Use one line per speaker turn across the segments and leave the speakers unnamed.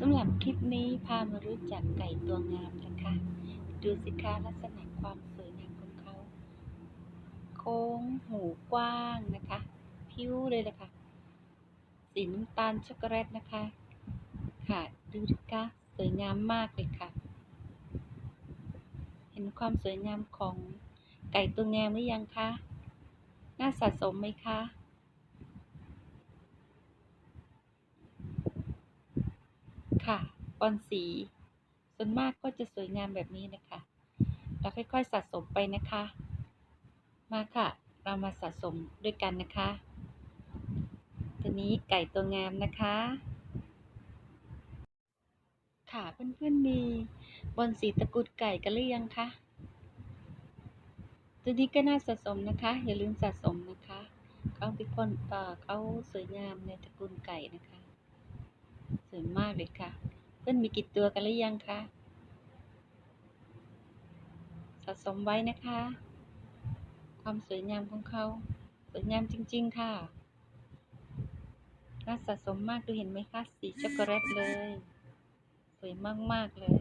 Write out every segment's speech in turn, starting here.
สำหรับคลิปนี้พามารู้จักไก่ตัวงามนะคะ ดูสิคะลักษณะความสวยงามของเขา โค้งหูกว้างนะคะ ผิวเลยนะคะสีน้ำตาลช็อกโกแลตนะคะ ค่ะ ดูสิคะสวยงามมากเลยค่ะ เห็นความสวยงามของไก่ตัวงามหรือยังคะ น่าสะสมไหมคะ ค่ะบอลสี ส่วนมากก็จะสวยงามแบบนี้นะคะ เราค่อยๆสะสมไปนะคะ มาค่ะ เรามาสะสมด้วยกันนะคะ ตัวนี้ไก่ตัวงามนะคะ ค่ะเพื่อนๆมีบอลสีตระกูลไก่กันหรือยังคะตัวนี้ก็น่าสะสมนะคะ อย่าลืมสะสมนะคะเขาเป็นคนเอ่อเขาสวยงามในตระกูลไก่นะคะ วยมากเลยค่ะ เพื่อนมีกี่ตัวกันหรือยังคะสะสมไว้นะคะ ความสวยงามของเขาสวยงามจริง ๆ ค่ะน่าสะสมมากดูเห็นไหมคะ สีช็อกโกแลตเลย สวยมาก ๆ เลย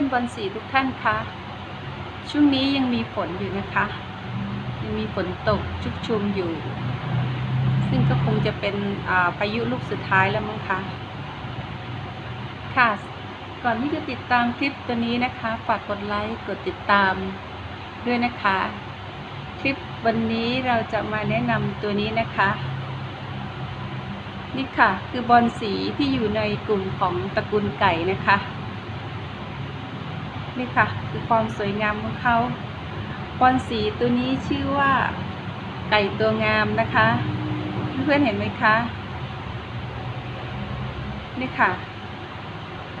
อนๆบอลสีทุกท่านคะช่วงนี้ยังมีฝนอยู่นะคะ ยังมีฝนตกชุกชุมอยู่ ซึ่งก็คงจะเป็นอ่าพายุลูกสุดท้ายแล้วมั้งคะค่ะก่อนที่จะติดตามคลิปตัวนี้นะคะฝากกดไลค์กดติดตามด้วยนะคะ คลิปวันนี้เราจะมาแนะนำตัวนี้นะคะ นี่ค่ะคือบอลสีที่อยู่ในกลุ่มของตระกูลไก่นะคะ นี่ค่ะ คือความสวยงามของเขาบอลสีตัวนี้ชื่อว่าไก่ตัวงามนะคะ เพื่อนๆเห็นไหมคะนี่ค่ะ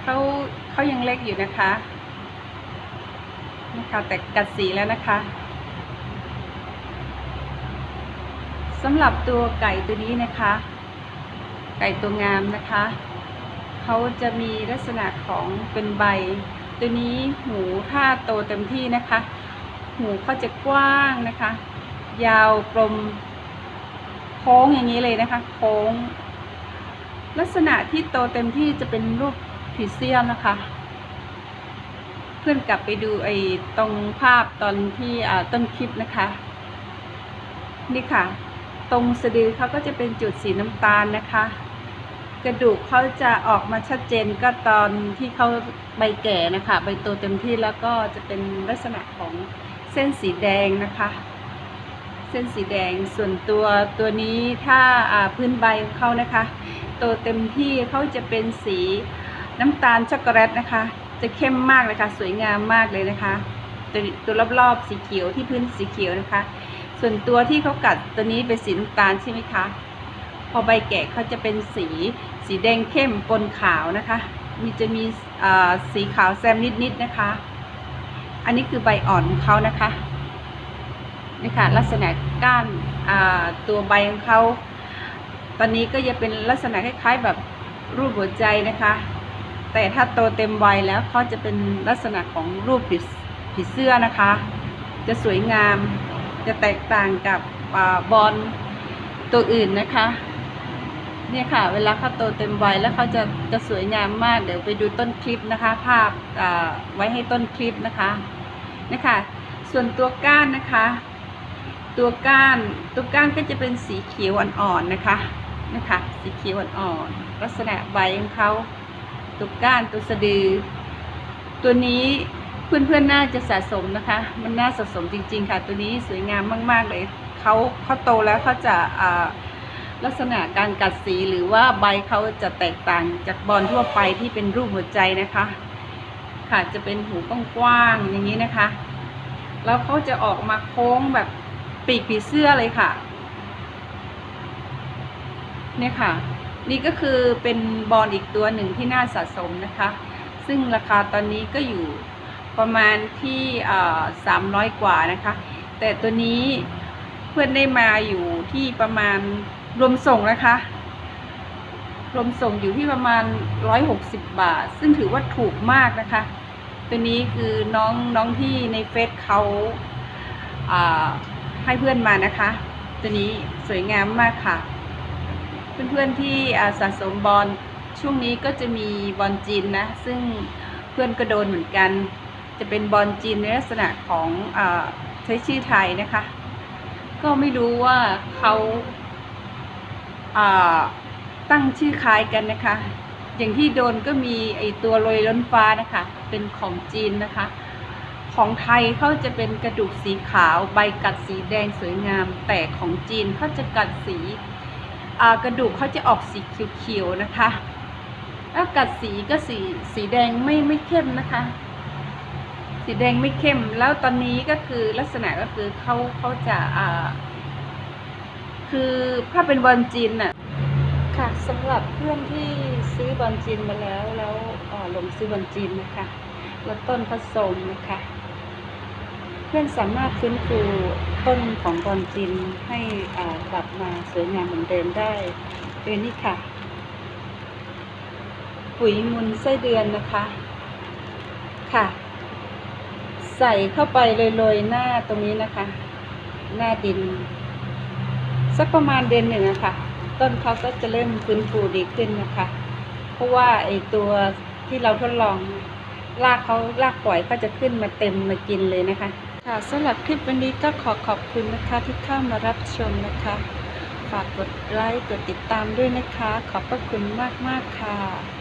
เขาเขายังเล็กอยู่นะคะนี่ค่ะแต่กัดสีแล้วนะคะสำหรับตัวไก่ตัวนี้นะคะ ไก่ตัวงามนะคะเขาจะมีลักษณะของเป็นใบ ตัวนี้หูถ้าโตเต็มที่นะคะ หูเขาจะกว้างนะคะ ยาวกลม โค้งอย่างนี้เลยนะคะ โค้ง ลักษณะที่โตเต็มที่จะเป็นรูปผีเสื้อนะคะ เพื่อนกลับไปดูไอ้ตรงภาพตอนที่ต้นคลิปนะคะ นี่ค่ะ ตรงสะดือเขาก็จะเป็นจุดสีน้ำตาลนะคะ กระดูกเขาจะออกมาชัดเจนก็ตอนที่เขาใบแก่นะคะใบโตเต็มที่แล้วก็จะเป็นลักษณะของเส้นสีแดงนะคะ เส้นสีแดงส่วนตัวตัวนี้ถ้าาพื้นใบของเขานะคะ โตเต็มที่เขาจะเป็นสีน้ำตาลช็อกโกแลตนะคะ จะเข้มมากเลยค่ะสวยงามมากเลยนะคะ ตัวตัวรอบๆสีเขียวที่พื้นสีเขียวนะคะ ส่วนตัวที่เขากัดตัวนี้เป็นสีน้ำตาลใช่ไหมคะ พอใบแก่เขาจะเป็นสีสีแดงเข้มปนขาวนะคะ มีจะมีสีขาวแซมนิดๆนะคะ อันนี้คือใบอ่อนของเขานะคะนี่ค่ะลักษณะก้านตัวใบของเขาตอนนี้ก็จะเป็นลักษณะคล้ายๆแบบรูปหัวใจนะคะ แต่ถ้าโตเต็มวัยแล้วเขาจะเป็นลักษณะของรูปผีเสื้อนะคะ จะสวยงามจะแตกต่างกับอบอลตัวอื่นนะคะ เนี่ยค่ะ เวลาเขาโตเต็มวัยแล้วเขาจะจะสวยงามมาก เดี๋ยวไปดูต้นคลิปนะคะ ภาพอ่าไว้ให้ต้นคลิปนะคะนะคะ ส่วนตัวก้านนะคะ ตัวก้านตัวก้านก็จะเป็นสีเขียวอ่อนๆนะคะนะคะ สีเขียวอ่อนๆลักษณะใบของเขาตัวก้านตัวสะดือ ตัวนี้เพื่อนๆน่าจะสะสมนะคะ มันน่าสะสมจริง ๆ ค่ะ ตัวนี้สวยงามมาก ๆเลยเขาเขาโตแล้วเขาจะอ่า ลักษณะการกัดสีหรือว่าใบเขาจะแตกต่างจากบอลทั่วไปที่เป็นรูปหัวใจนะคะ ค่ะจะเป็นหูกว้างๆอย่างนี้นะคะ แล้วเขาจะออกมาโค้งแบบปีกผีเสื้อเลยค่ะ เนี่ยค่ะ นี่ก็คือเป็นบอลอีกตัวหนึ่งที่น่าสะสมนะคะ ซึ่งราคาตอนนี้ก็อยู่ประมาณที่สามร้อยกว่านะคะ แต่ตัวนี้เพื่อนได้มาอยู่ที่ประมาณ รวมส่งนะคะ รวมส่งอยู่ที่ประมาณร้อยหกสิบบาท ซึ่งถือว่าถูกมากนะคะ ตัวนี้คือน้องน้องที่ในเฟซเขาาให้เพื่อนมานะคะ ตัวนี้สวยงามมากค่ะ เพื่อนๆที่อ่สะสมบอลช่วงนี้ก็จะมีบอลจีนนะ ซึ่งเพื่อนก็โดนเหมือนกัน จะเป็นบอลจีนในลักษณะของอใช้ชื่อไทยนะคะ ก็ไม่รู้ว่าเขา ตั้งชื่อคล้ายกันนะคะ อย่างที่โดนก็มีไอตัวโรยล้นฟ้านะคะ เป็นของจีนนะคะ ของไทยเขาจะเป็นกระดูกสีขาว ใบกัดสีแดงสวยงาม แต่ของจีนเขาจะกัดสีกระดูกเขาจะออกสีเขียวๆนะคะ แล้วกัดสีก็สีสีแดงไม่ไม่เข้มนะคะ สีแดงไม่เข้ม แล้วตอนนี้ก็คือลักษณะก็คือเขาเขาจะอ่า คือถ้าเป็นบอลจีนน่ะค่ะสำหรับเพื่อนที่ซื้อบอลจีนมาแล้วแล้วเอ่อลงซื้อบอลจีนนะคะแล้วต้นผสมนะคะ เพื่อนสามารถฟื้นฟูต้นของบอลจีนให้อ่ากลับมาสวยงามเหมือนเดิมได้โดยนี่ค่ะ ปุ๋ยมูลไส้เดือนนะคะค่ะ ใส่เข้าไปโรยๆหน้าตรงนี้นะคะ หน้าดิน สักประมาณเดือนหนึ่งอะค่ะ ต้นเขาก็จะเริ่มฟื้นฟูดีขึ้นนะคะ เพราะว่าไอตัวที่เราทดลองรากเขารากปล่อยก็จะขึ้นมาเต็มมากินเลยนะคะ ค่ะสำหรับคลิปวันนี้ก็ขอขอบคุณนะคะที่เข้ามารับชมนะคะ ฝากกดไลค์กดติดตามด้วยนะคะ ขอบพระคุณมากๆค่ะ